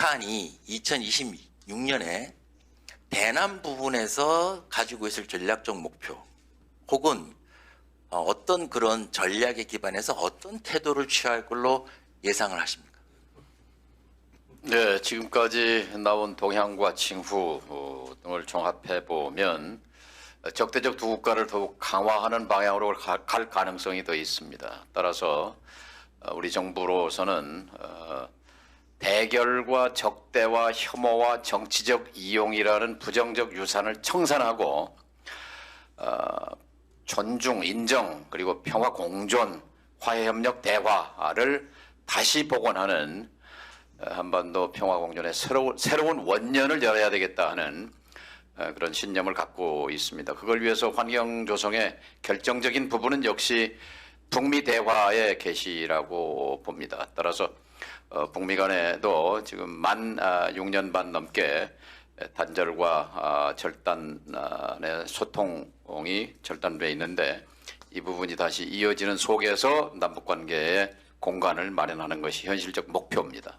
북한이 2026년에 대남 부분에서 가지고 있을 전략적 목표 혹은 어, 어떤 그런 전략에 기반해서 어떤 태도를 취할 걸로 예상을 하십니까? 네, 지금까지 나온 동향과 징후 어, 등을 종합해 보면 적대적 두 국가를 더욱 강화하는 방향으로 가- 갈 가능성이 더 있습니다. 따라서 어, 우리 정부로서는 어, 대결과 적대와 혐오와 정치적 이용이라는 부정적 유산을 청산하고 어, 존중, 인정 그리고 평화 공존, 화해 협력 대화를 다시 복원하는 어, 한반도 평화 공존의 새로운 새로운 원년을 열어야 되겠다 하는 어, 그런 신념을 갖고 있습니다. 그걸 위해서 환경 조성의 결정적인 부분은 역시 북미 대화의 개시라고 봅니다. 따라서 어, 북미 간에도 지금 만 아, 6년 반 넘게 단절과 아, 절단의 소통이 절단돼 있는데 이 부분이 다시 이어지는 속에서 남북 관계의 공간을 마련하는 것이 현실적 목표입니다.